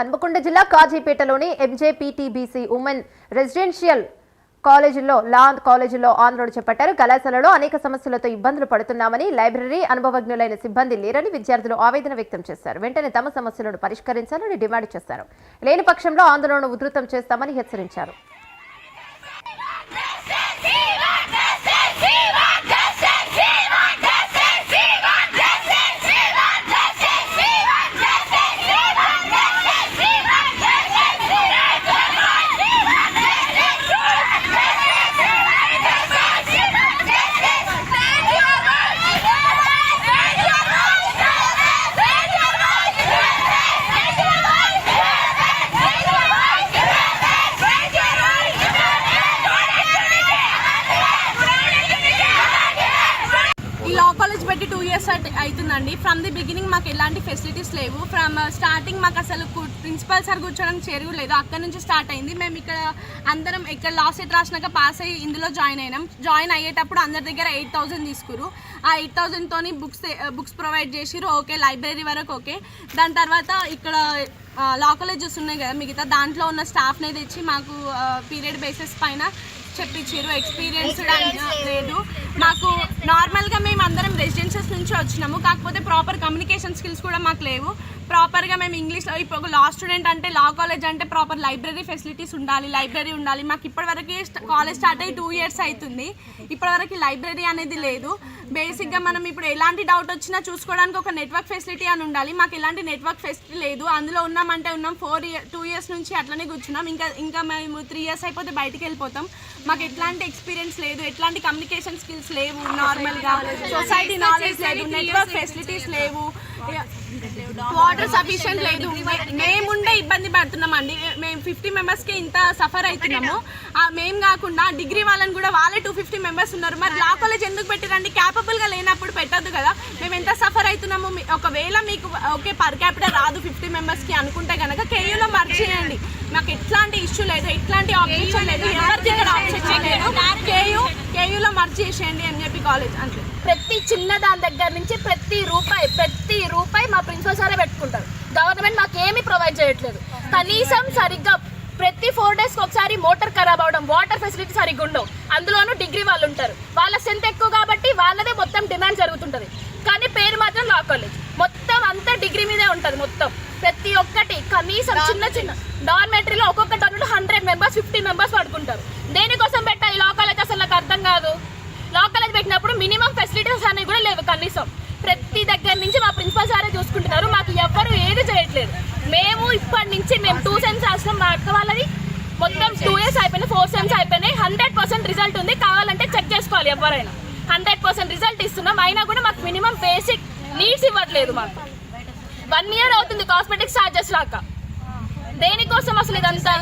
హన్మకొండ జిల్లా కాజీపేటలోని ఎంజేపీటీబీసీ women residential కాలేజీలో లా కాలేజీలో ఆందోళన చేపట్టారు. కళాశాలలో అనేక సమస్యలతో ఇబ్బందులు పడుతున్నామని లైబ్రరీ అనుభవజ్ఞులైన సిబ్బంది లేరని విద్యార్థులు ఆవేదన వ్యక్తం చేశారు. వెంటనే తమ సమస్యలను పరిష్కరించాలని డిమాండ్ చేశారు. లేని పక్షంలో ఆందోళనను ఉధృతం చేస్తామని హెచ్చరించారు. టూ ఇయర్స్ అవుతుందండి ఫ్రమ్ ది బిగినింగ్ మాకు ఎలాంటి ఫెసిలిటీస్ లేవు. ఫ్రమ్ స్టార్టింగ్ uh, మాకు అసలు ప్రిన్సిపల్ సార్ కూర్చోడానికి చేరువు లేదు. అక్కడ నుంచి స్టార్ట్ అయింది. మేము ఇక్కడ అందరం ఇక్కడ లాస్ట్ సెట్ రాసినాక పాస్ అయ్యి ఇందులో జాయిన్ అయినాం. జాయిన్ అయ్యేటప్పుడు అందరి దగ్గర ఎయిట్ థౌసండ్ తీసుకురు ఆ ఎయిట్ థౌసండ్తోని బుక్స్ బుక్స్ ప్రొవైడ్ చేసిరు ఓకే లైబ్రరీ వరకు ఓకే దాని తర్వాత ఇక్కడ uh, లా కాలేజెస్ ఉన్నాయి కదా మిగతా దాంట్లో ఉన్న స్టాఫ్నే తెచ్చి మాకు uh, పీరియడ్ బేసిస్ పైన చెప్పించారు ఎక్స్పీరియన్స్ లేదు. మాకు నార్మల్గా మేము అందరం రెసిడెన్షియస్ నుంచి వచ్చినాము. కాకపోతే ప్రాపర్ కమ్యూనికేషన్ స్కిల్స్ కూడా మాకు లేవు. ప్రాపర్గా మేము ఇంగ్లీష్లో ఇప్పుడు ఒక లా స్టూడెంట్ అంటే లా కాలేజ్ అంటే ప్రాపర్ లైబ్రరీ ఫెసిలిటీస్ ఉండాలి లైబ్రరీ ఉండాలి. మాకు ఇప్పటివరకు కాలేజ్ స్టార్ట్ అయ్యి టూ ఇయర్స్ అవుతుంది ఇప్పటివరకు లైబ్రరీ అనేది లేదు. బేసిక్గా మనం ఇప్పుడు ఎలాంటి డౌట్ వచ్చినా చూసుకోవడానికి ఒక నెట్వర్క్ ఫెసిలిటీ అని ఉండాలి. మాకు ఎలాంటి నెట్వర్క్ ఫెసిలిటీ లేదు. అందులో ఉన్నామంటే ఉన్నాం. ఫోర్ ఇయర్ టూ ఇయర్స్ నుంచి అట్లనే కూర్చున్నాం. ఇంకా ఇంకా మేము త్రీ ఇయర్స్ అయిపోతే బయటికి వెళ్ళిపోతాం. మాకు ఎట్లాంటి ఎక్స్పీరియన్స్ లేదు. ఎట్లాంటి కమ్యూనికేషన్ స్కిల్స్ లేవు. నార్మల్గా సొసైటీ నాలెడ్జ్ లేదు. నెట్వర్క్ ఫెసిలిటీస్ లేవు. వాటర్ సఫిషియంట్ లేదు. మేముండే ఇబ్బంది పడుతున్నామండి. మేము ఫిఫ్టీ మెంబర్స్కి ఇంత సఫర్ అవుతున్నాము మేము కాకుండా డిగ్రీ వాళ్ళని కూడా వాళ్ళే టూ ఫిఫ్టీ మెంబర్స్ ఉన్నారు. మరి లా కాలేజ్ ఎందుకు పెట్టిరండి? క్యాపబుల్గా లేనప్పుడు పెట్టద్దు కదా. మేము ఎంత సఫర్ అవుతున్నాము మీ- ఒకవేళ మీకు ఓకే పర్ క్యాపిటల్ రాదు ఫిఫ్టీ మెంబర్స్కి అనుకుంటే కనుక కేయూలో మర్చేయండి మాకు ఎట్లాంటి ఇష్యూ లేదు. ఎట్లాంటి ఆబ్జెక్షన్ లేదు ఎవరికి ఇక్కడ ఆబ్జెక్షన్ లేదు కేయూ మర్చి చేసేయండి అని చెప్పి కాలేజ్ అంతే. ప్రతి చిన్న దాని దగ్గర నుంచి ప్రతి రూపాయి ప్రతి రూపాయి మా ప్రిన్సిపల్ సారే పెట్టుకుంటారు. గవర్నమెంట్ మాకు ఏమీ ప్రొవైడ్ చేయట్లేదు. కనీసం సరిగ్గా ప్రతి ఫోర్ డేస్ ఒకసారి మోటార్ ఖరాబ్ అవడం వాటర్ ఫెసిలిటీ సరిగ్గా ఉండవు. అందులోనూ డిగ్రీ వాళ్ళు ఉంటారు. వాళ్ళ స్ట్రెంత్ ఎక్కువ కాబట్టి వాళ్ళదే మొత్తం డిమాండ్ జరుగుతుంటది. కానీ పేరు మాత్రం లా కాలేజ్ మొత్తం అంతా డిగ్రీ మీదే ఉంటది మొత్తం. ప్రతి ఒక్కటి కనీసం చిన్న చిన్న డార్మెటరీలో ఒక్కొక్క dormitory hundred members fifty members పడుకుంటారు. దేనికోసం పెట్టాలి లా కాలేజ్ అసలు నాకు అర్థం కాదు. పెట్టినప్పుడు మినిమం ఫెసిలిటీస్ అనేవి కూడా లేవు కనీసం. ప్రతి దగ్గర నుంచి మా ప్రిన్సిపల్ సారే చూసుకుంటున్నారు. మాకు ఎవ్వరు ఏది చేయట్లేదు. మేము ఇప్పటి నుంచి మేము టూ సెమ్స్ రాసినాం. మా అక్క వాళ్ళది మొత్తం టూ ఇయర్స్ అయిపోయినాయి ఫోర్ సెమ్స్ అయిపోయినాయి. హండ్రెడ్ పర్సెంట్ రిజల్ట్ ఉంది. కావాలంటే చెక్ చేసుకోవాలి ఎవరైనా. హండ్రెడ్ పర్సెంట్ రిజల్ట్ ఇస్తున్నాం. అయినా కూడా మాకు మినిమం బేసిక్ నీడ్స్ ఇవ్వట్లేదు మాకు. వన్ ఇయర్ అవుతుంది కాస్మెటిక్స్ చార్జెస్ రాక దేనికోసం అసలు ఇదంతా?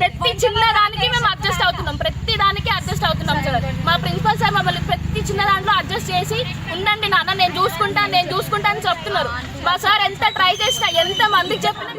ప్రతి చిన్న దానికి మేము అడ్జస్ట్ అవుతున్నాం. ప్రతి దానికి అడ్జస్ట్ అవుతున్నాం సార్. మా ప్రిన్సిపల్ సార్ మమ్మల్ని చిన్న దాంట్లో అడ్జస్ట్ చేసి ఉండండి నాన్న నేను చూసుకుంటాను నేను చూసుకుంటాను చెప్తున్నారు. మా సార్ ఎంత ట్రై చేసినా ఎంత మందికి చెప్పినా